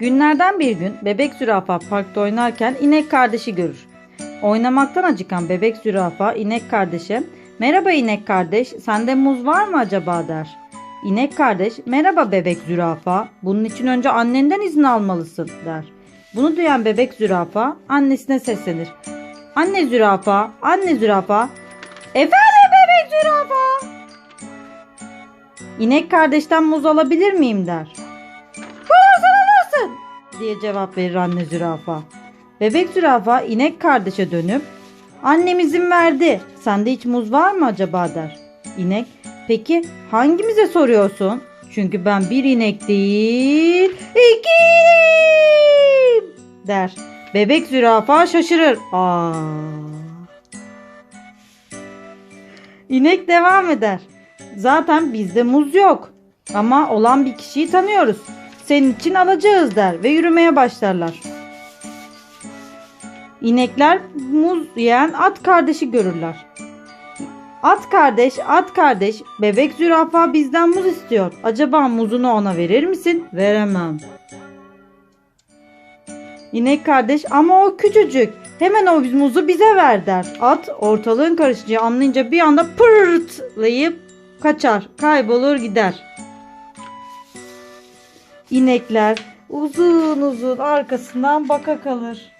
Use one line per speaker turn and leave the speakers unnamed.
Günlerden bir gün bebek zürafa parkta oynarken inek kardeşi görür. Oynamaktan acıkan bebek zürafa inek kardeşe "Merhaba inek kardeş, sende muz var mı acaba?" der. İnek kardeş "Merhaba bebek zürafa, bunun için önce annenden izin almalısın." der. Bunu duyan bebek zürafa annesine seslenir. "Anne zürafa, anne zürafa." "Efendim bebek zürafa?" İnek kardeşten muz alabilir miyim der. Diye cevap verir anne zürafa. Bebek zürafa inek kardeşe dönüp annem izin verdi. Sende hiç muz var mı acaba der. İnek peki hangimize soruyorsun? Çünkü ben bir inek değil ikiyim der. Bebek zürafa şaşırır. Aa. İnek devam eder. Zaten bizde muz yok. Ama olan bir kişiyi tanıyoruz. Senin için alacağız der ve yürümeye başlarlar. İnekler muz yiyen at kardeşi görürler. At kardeş, at kardeş, bebek zürafa bizden muz istiyor. Acaba muzunu ona verir misin? Veremem. İnek kardeş ama o küçücük. Hemen o muzu bize ver der. At ortalığın karışacağı anlayınca bir anda pırtlayıp kaçar, kaybolur gider. İnekler uzun uzun arkasından baka kalır.